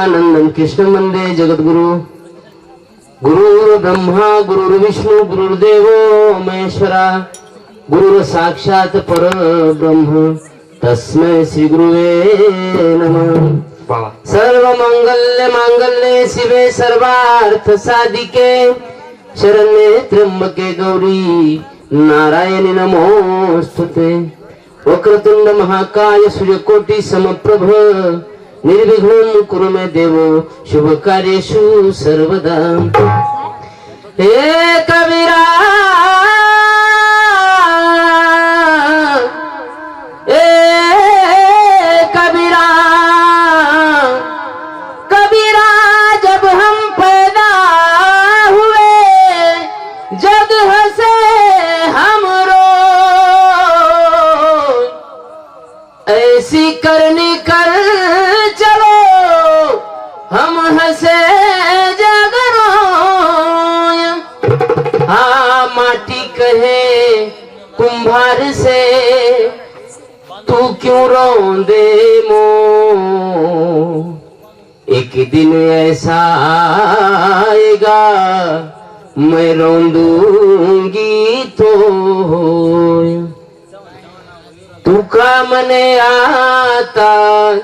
आनंदम कृष्ण वंदे जगद्गुरु। गुरुर् ब्रह्मा गुरुर्विष्णू गुरुर्देव महेश्वरा। गुरुर साक्षात परब्रह्म। तस्मै श्री गुरुवे नमः। सर्व मंगल्य मांगल्ये शिवे सर्वार्थ साधिके। शरण्ये त्र्यंबके गौरी नारायणी नमोस्तुते। वक्रतुंड महाकाय सूर्यकोटी समप्रभ। નિર્હુમ કુરુમ દેવો શુભ કાર્યશુ સર્વદા હે કવિરા तू क्यों रोंदे मो? एक दिन ऐसा आएगा मैं रोंदूंगी तो। तुका मने आता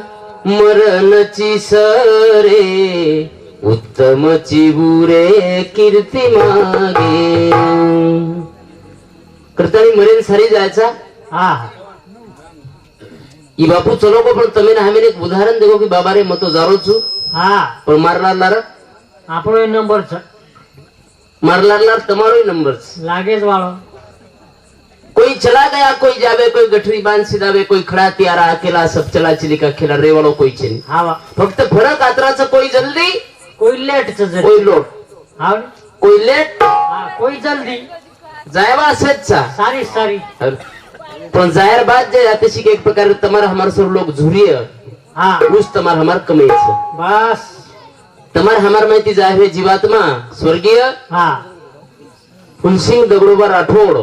मरणची सरे उत्तमची बुरे कीर्ति मागे। कृतानी मरेन सरी जायचा? हा. ये બાપુ ચલો કો પણ તમે હમે એક ઉદાહરણ દેખો કે બાબા રે મત તો જારો છું હા પણ મારનાર લાર આપણો એ નંબર છે મારનાર લાર તમારો નંબર છે લાગે જ વાળો કોઈ ચલા ગયા કોઈ જાવે કોઈ ગઠરી બાંધ સિધાવે કોઈ ખડા ત્યારા અકેલા સબ ચલા ચિલિકા ખેલા રેવાળો કોઈ છે હા ફક્ત ફરક આતરા છે કોઈ જલ્દી કોઈ લેટ છે કોઈ લોટ હા કોઈ લેટ હા કોઈ જલ્દી જાયવા છે સારી સારી પણ જાહેર બાદ જે આતિશી કે એક પ્રકાર તમારા હમાર સર લોક ઝુરીય હા ઉસ તમાર હમાર કમે છે બસ તમાર હમાર માહિતી જાહેર હે જીવાત્મા સ્વર્ગીય હા ફુલસિંહ દગડોબા રાઠોડ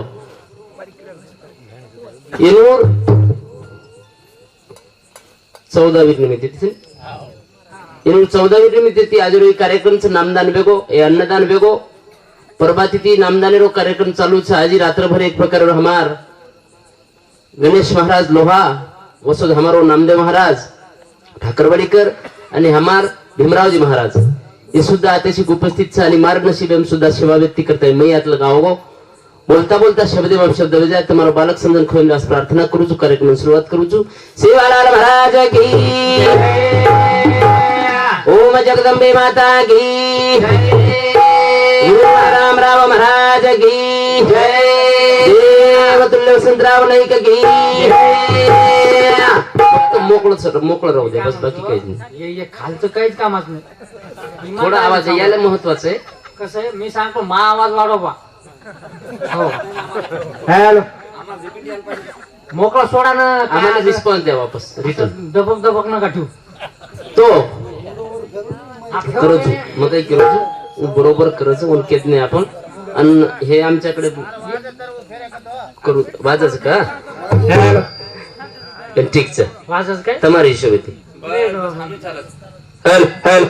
એનું ચૌદાવી નિમિત્તે છે એનું ચૌદાવી નિમિત્તે આજે એ કાર્યક્રમ છે નામદાન ભેગો એ અન્નદાન ભેગો પરબાથી નામદાનેરો કાર્યક્રમ ચાલુ છે આજે રાત્રભર એક પ્રકાર હમાર गणेश महाराज लोहा वसुद हमारो नामदेव महाराज ठाकरवाडीकर आणि हमार भीमरावजी महाराज. हे सुद्धा अतिशय उपस्थित आणि मार्गनशीब एम सुद्धा सेवा व्यक्ती करता मी यातलं गावगाव बोलता बोलता शब्द बाब शब्द विजय तुम्हाला बालक समजून खोईन दास प्रार्थना करू चु कार्यक्रम सुरुवात करू चु. सेवालाल महाराज की ओम जगदंबे माता की राम राम महाराज की देवतुल्य वसंतराव नाईक की फक्त मोकळं सर मोकळं राहू दे बस बाकी काहीच नाही. हे हे खालचं काहीच कामाच नाही. थोडा आवाज आहे, याला महत्वाचं आहे. कसं आहे? मी सांगतो मा आवाज वाढवा हो. हॅलो. मोकळा सोडा ना. आम्हाला रिस्पॉन्स द्या वापस रिटर्न दबक दबक नका ठेवू. तो. करत मग काही करत बरोबर करायचं ओळखेत नाही आपण. आणि हे आमच्याकडे करू वाजायचं का पण ठीकच वाजच काय તમારી हिशोब येते नाही, हल हल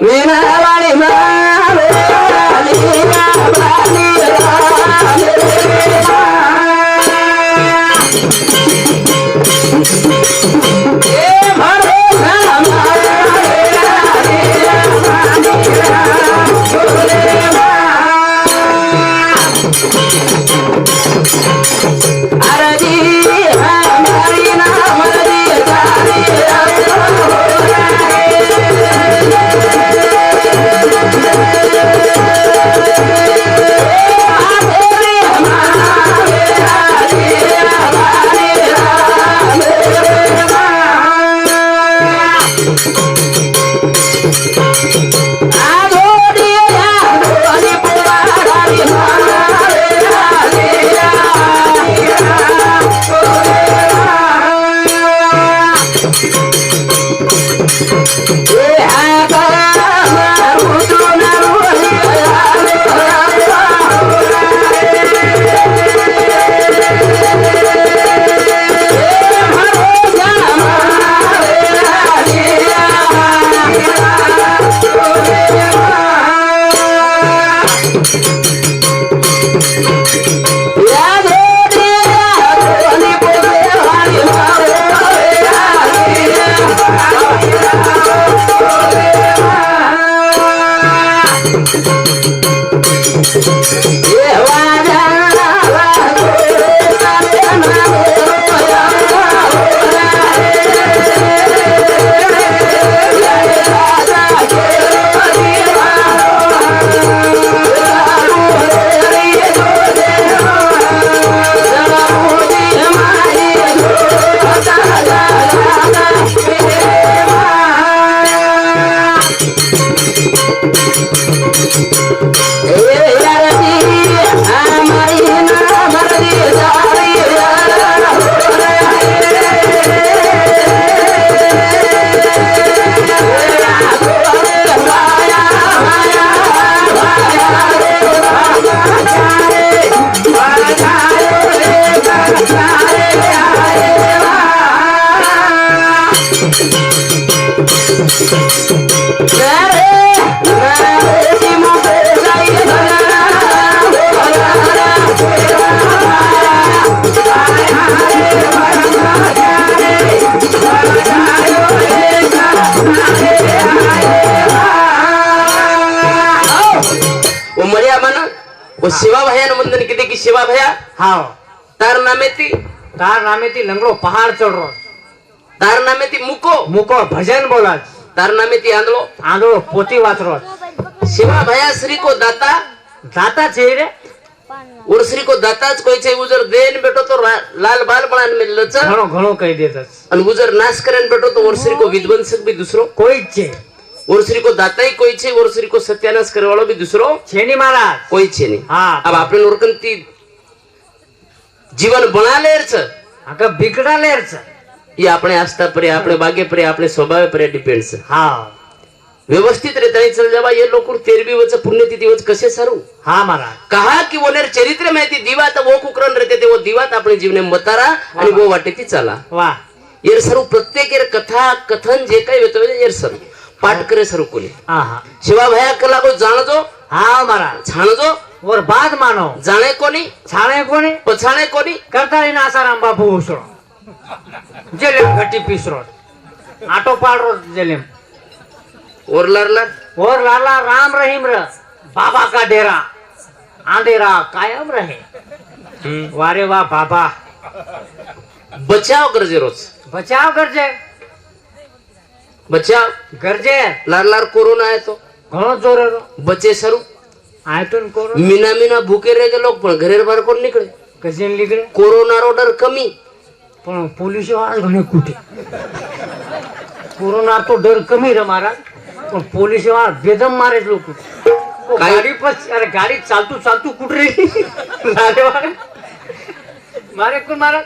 मीनावाणी मावे, वो शिवा भैया वंदन किती की शिवा भैया हाव तार नामेती તાર નામેથી લંગડો પહાડ ચડરો તાર નામેથી મૂકો મૂકો ભજન બોલાજ તાર નામેથી આંધળો આંધળો પોતી વાતરો शिवा भैया श्री को दाता દાતા છે રે और श्री को दाता ज कोई છે ઉજર દેન બેટો તો રા- લાલ બાલ બનાન મેલેલો છે ઘણો ઘણો કહી દેતા અને ઉજર નાશ કરે ને બેટો તો और श्री को विध्वंसक भी दूसरो કોઈ જ છે उर्सरी को दाता ही कोई छे उर्सरी को सत्यानाश करने वालों भी दूसरो? छे नहीं महाराज। कोई छे नहीं। हाँ। अब आपने नुरकंती जीवन बना ले रचा આખા बिगड़ा ले रचा ये आपने आस्था परे आपने પર परे आपने પર परे डिपेंड्स हाँ। व्यवस्थित रहता है चल जावा ये लोग तेरवी वच पुण्यतिथि वजह कसे सरु? हा मारा कहा की वोनेर चरित्र माहिती दिवात वो कुकरण रहते थे वो दिवात आपले जीवने मतारा आणि वो वाटे ती चला। वा येर सरु प्रत्येक येर कथा कथन जे ही होतं येर सरु। पाटकरे सरकुले आहा शिवा भया कला को जाण जो हा मारा छाण जो और बाद मानो. जाणे कोनी छाणे कोनी पछाणे कोनी करता येईन आसाराम बापू उसळो जेले घटी पिसरो. आटो पाडरो जेले और लरला? और लाला राम रहीम र. बाबा का डेरा. आंधेरा कायम रहे. वारे वा बाबा. बचाव गरजे रोज. बचाव गरजे बचाव गरजे लार लार कोरोना आहे तो ઘણો જોર बचे सर्व આયતો ને કોરો मीना मीना भूके रह गए लोग पण घरेर बाहेर कोण निकळे કસીને નીકળે कोरोना रो डर कमी પણ પોલીસો આ ઘણી કૂટે કોરોના તો ડર કમી રે મારા પણ પોલીસો આ બેદમ મારે જ લોકો ઓ કાંઈ- ગાડી પર અરે ગાડી ચાલતું ચાલતું કૂટ રહી લારે વારે મારે કોણ મારા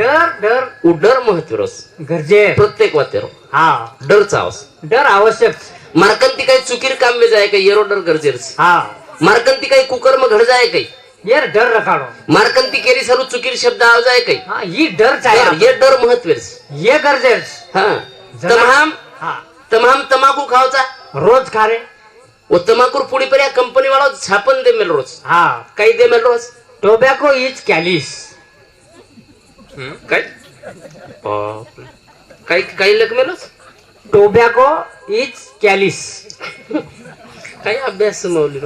डर डर. डर महत्वरस गरजे. प्रत्येक वाक्यावर हा. डरचा आवाज. डर आवश्यक. मार्कंती काही चुकीर कामे जाय का येरो डर गरजेच. हा. मार्कंती काही कुकर्म घड जाय काही? येर डर रखाडो मार्कंती केरी सर्व चुकीर शब्द आवाज आहे काही? हा ही डर चाय ये डर महत्वेच. ये गरजेच. हा. तमाम? हा. तमाम तमाकू खावचा? रोज खा रे. वो तमाकूर पुढे पर्या कंपनी वाला छापन दे मेल रोज. हा. काही दे मेल रोज? Tobacco is Kallis. काय. काही काही लग मेलोच टोबॅको इज कॅलिस. काही अभ्यास मावली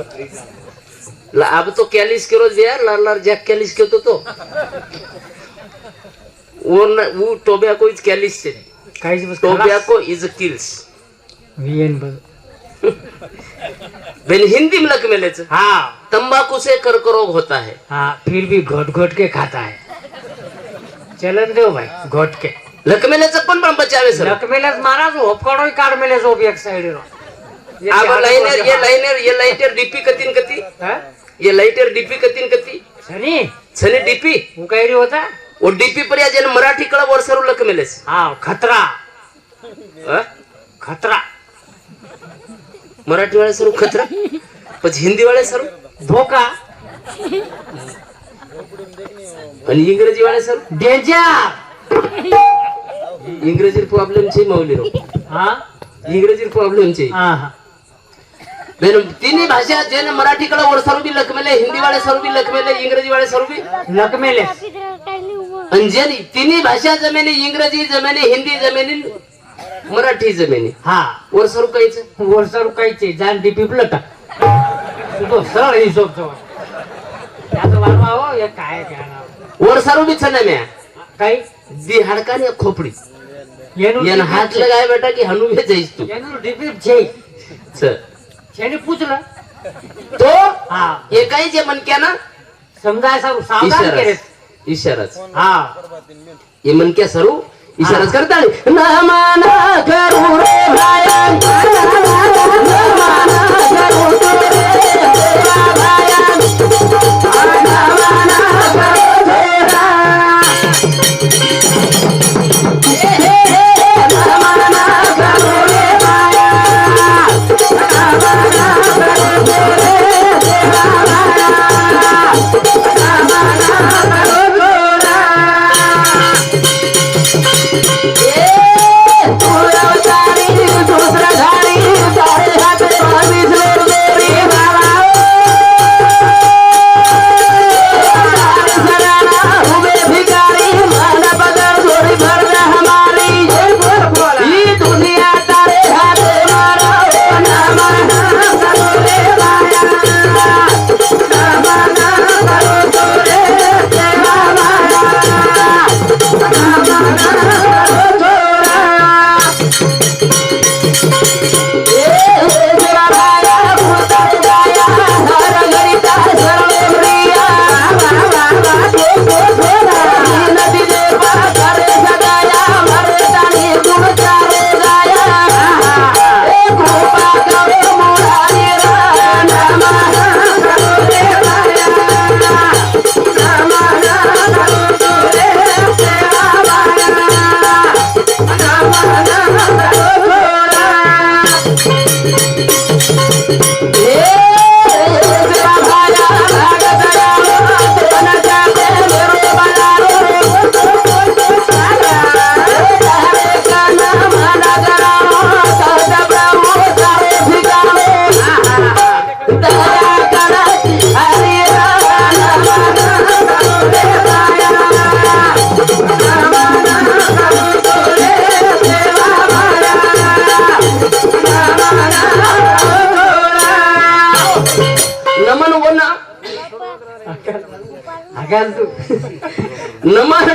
ला अब तो कॅलिस के रोज यार लार लार जॅक कॅलिस के तो. तो वो न वो टोबॅको इज कॅलिस से काहीच बस टोबॅको इज किल्स. वीएन बेन हिंदी में लग मेलेच हाँ. तंबाकू से कर्करोग होता है हाँ फिर भी घोट घोट के खाता है. चलन देव भाई घोट के लक मेलेच पण बचावे सर. लक मेलेस मारा तो होपकाडो काढ मेले जो एक साइड लाइनर ये लाइनर ये लाइटर डीपी कतीन कती. हाँ? ये लाइटर डीपी कतीन कती. सनी? छने डीपी वो कह रही होता? वो डीपी पर जन मराठी कळा वर सरू लक मेलेस हाँ खतरा? खतरा. मराठी वाले सरू खतरा? પછી हिंदी वाले सरू? धोका. आणि इंग्रजी वाले सर डेंजर इंग्रजी प्रॉब्लेम छे मौली रो इंग्रजी प्रॉब्लेम छे हां भाषा जैन मराठी कडे और सर भी हिंदी वाले सर भी लखमेले इंग्रजी वाले सर भी आणि जे तिन्ही भाषा जमेने इंग्रजी जमेने हिंदी जमेने मराठी जमेने. हा. और सर काहीच? और सर कायचे जान डी पिपलटा सर हिशोब जवळ. ઓરસારું બી છે ને મેં કઈ દી હાડકા ને ખોપડી એનો હાથ લગાય બેટા કે હનુ બે જઈશ તું એનો ડિફેક્ટ છે છે છેને પૂછલા તો હા એ કઈ જે મન કે ના સમજાય સારું સાવધાન કરે ઈશારત હા એ મન કે સારું ઈશારત કરતા ને ના માના કરું રે ભાયા ના માના કરું રે ભાયા नमन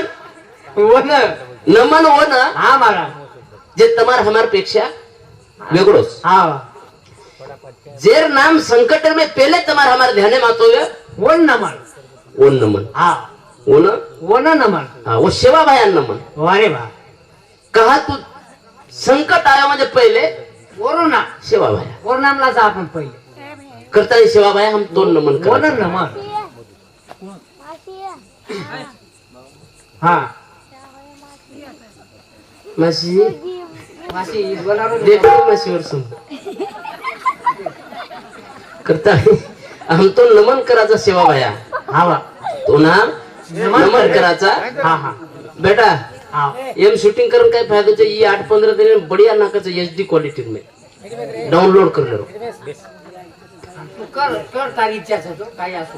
वन. नमन हो ना हा महाराज जे तमार हमारपेक्षा वेगळोच. हा. जेर नाम संकट में पहले तमार हमार ध्यान में आतो है वन नमन. वो नमन. हा. वो न वन नमन. हा वो सेवा भाया नमन. वारे बा कहा तू संकट आयो म्हणजे पहिले? वरून ना सेवा भाया वर नामला जा आपण पहिले. करता सेवा भाया हम तो नमन वन कर नमन. हा. मासी मासी बोलावलं देखो मासीवर सम करता. हम तो नमन करायचा सेवा भाया हा वा तो ना नमन करायचा. हा हा. बेटा हा. एम शूटिंग करून काय फायदा ये आठ पंद्रह दिन में बढ़िया नाकाचं एच डी क्वालिटी में डाउनलोड कर लो कर कर तारी इच्छाच होतो काही असू.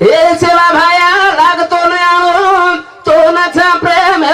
हे सेवा भाया लागतो ना तो नाचा प्रेम